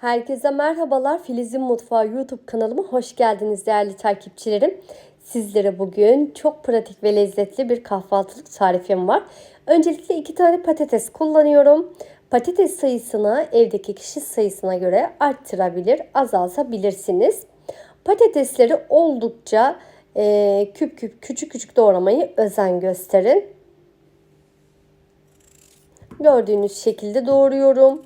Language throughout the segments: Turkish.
Herkese merhabalar. Filiz'in Mutfağı YouTube kanalıma hoş geldiniz değerli takipçilerim. Sizlere bugün çok pratik ve lezzetli bir kahvaltılık tarifim var. Öncelikle iki tane patates kullanıyorum. Patates sayısını evdeki kişi sayısına göre arttırabilir, azaltabilirsiniz. Patatesleri oldukça e, küp küp küçük küçük doğramayı özen gösterin. Gördüğünüz şekilde doğruyorum.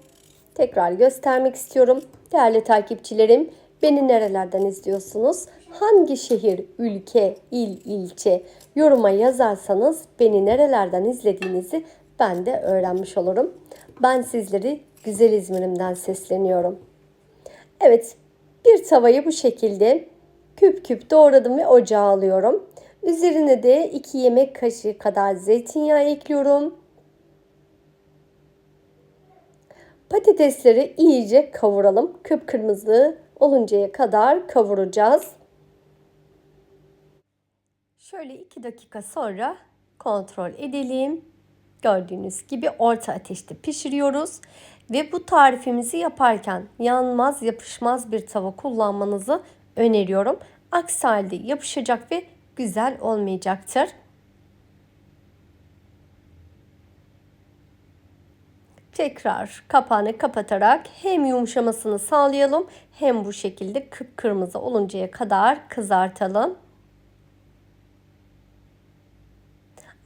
Tekrar göstermek istiyorum. Değerli takipçilerim, beni nerelerden izliyorsunuz? Hangi şehir, ülke, il, ilçe yoruma yazarsanız beni nerelerden izlediğinizi ben de öğrenmiş olurum. Ben sizleri güzel İzmir'imden sesleniyorum. Evet, bir tavayı bu şekilde küp küp doğradım ve ocağa alıyorum. Üzerine de 2 yemek kaşığı kadar zeytinyağı ekliyorum. Patatesleri iyice kavuralım. Kıpkırmızı oluncaya kadar kavuracağız. Şöyle 2 dakika sonra kontrol edelim. Gördüğünüz gibi orta ateşte pişiriyoruz. Ve bu tarifimizi yaparken yanmaz yapışmaz bir tava kullanmanızı öneriyorum. Aksi halde yapışacak ve güzel olmayacaktır. Tekrar kapağını kapatarak hem yumuşamasını sağlayalım hem bu şekilde kıpkırmızı oluncaya kadar kızartalım.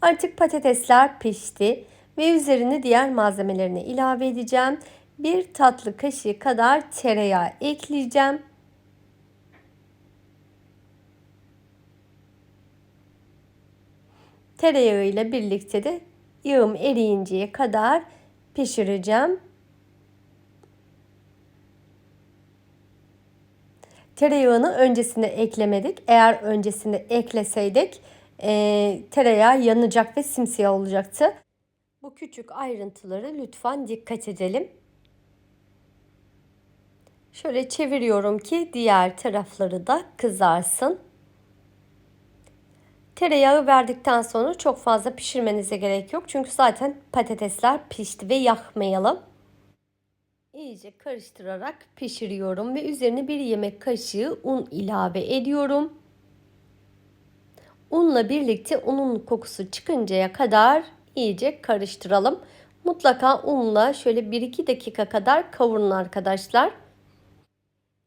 Artık patatesler pişti ve üzerine diğer malzemelerini ilave edeceğim. Bir tatlı kaşığı kadar tereyağı ekleyeceğim. Tereyağı ile birlikte de yağım eriyinceye kadar pişireceğim. Tereyağını öncesinde eklemedik. Eğer öncesinde ekleseydik e, tereyağı yanacak ve simsiyah olacaktı. Bu küçük ayrıntıları lütfen dikkat edelim. Şöyle çeviriyorum ki diğer tarafları da kızarsın. Tereyağı verdikten sonra çok fazla pişirmenize gerek yok. Çünkü zaten patatesler pişti ve yakmayalım. İyice karıştırarak pişiriyorum ve üzerine bir yemek kaşığı un ilave ediyorum. Unla birlikte unun kokusu çıkıncaya kadar iyice karıştıralım. Mutlaka unla şöyle 1-2 dakika kadar kavurun arkadaşlar.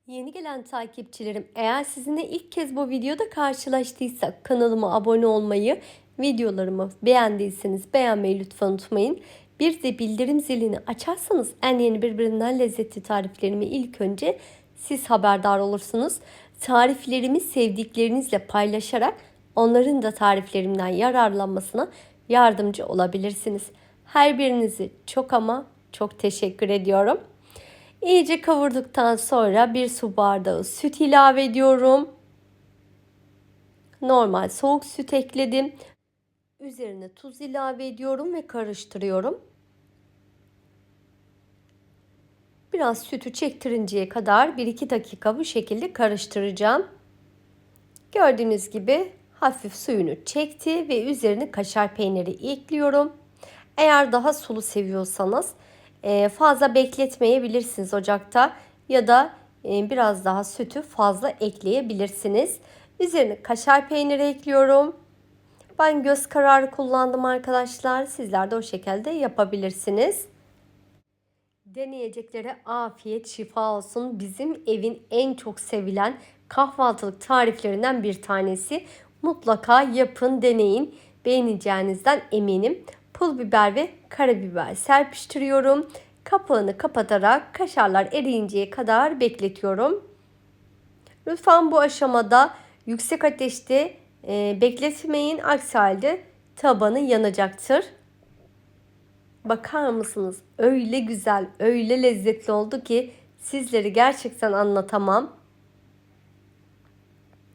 Yeni gelen takipçilerim eğer sizinle ilk kez bu videoda karşılaştıysak kanalıma abone olmayı, videolarımı beğendiyseniz beğenmeyi lütfen unutmayın. Bir de bildirim zilini açarsanız en yeni birbirinden lezzetli tariflerimi ilk önce siz haberdar olursunuz. Tariflerimi sevdiklerinizle paylaşarak onların da tariflerimden yararlanmasına yardımcı olabilirsiniz. Her birinizi çok ama çok teşekkür ediyorum. İyice kavurduktan sonra bir su bardağı süt ilave ediyorum. Normal soğuk süt ekledim. Üzerine tuz ilave ediyorum ve karıştırıyorum. Biraz sütü çektirinceye kadar 1-2 dakika bu şekilde karıştıracağım. Gördüğünüz gibi hafif suyunu çekti ve üzerine kaşar peyniri ekliyorum. Eğer daha sulu seviyorsanız fazla bekletmeyebilirsiniz ocakta ya da e, biraz daha sütü fazla ekleyebilirsiniz. Üzerine kaşar peyniri ekliyorum. Ben göz kararı kullandım arkadaşlar. Sizler de o şekilde yapabilirsiniz. Deneyeceklere afiyet şifa olsun. Bizim evin en çok sevilen kahvaltılık tariflerinden bir tanesi. Mutlaka yapın, deneyin. Beğeneceğinizden eminim pul biber ve karabiber serpiştiriyorum. Kapağını kapatarak kaşarlar eriyinceye kadar bekletiyorum. Lütfen bu aşamada yüksek ateşte e, bekletmeyin. Aksi halde tabanı yanacaktır. Bakar mısınız? Öyle güzel, öyle lezzetli oldu ki sizleri gerçekten anlatamam.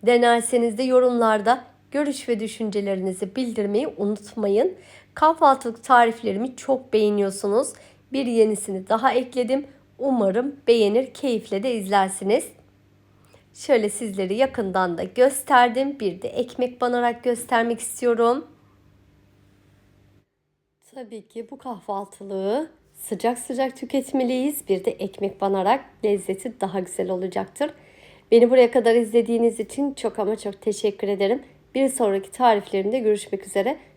Denerseniz de yorumlarda görüş ve düşüncelerinizi bildirmeyi unutmayın. Kahvaltılık tariflerimi çok beğeniyorsunuz. Bir yenisini daha ekledim. Umarım beğenir, keyifle de izlersiniz. Şöyle sizleri yakından da gösterdim. Bir de ekmek banarak göstermek istiyorum. Tabii ki bu kahvaltılığı Sıcak sıcak tüketmeliyiz. Bir de ekmek banarak lezzeti daha güzel olacaktır. Beni buraya kadar izlediğiniz için çok ama çok teşekkür ederim. Bir sonraki tariflerimde görüşmek üzere.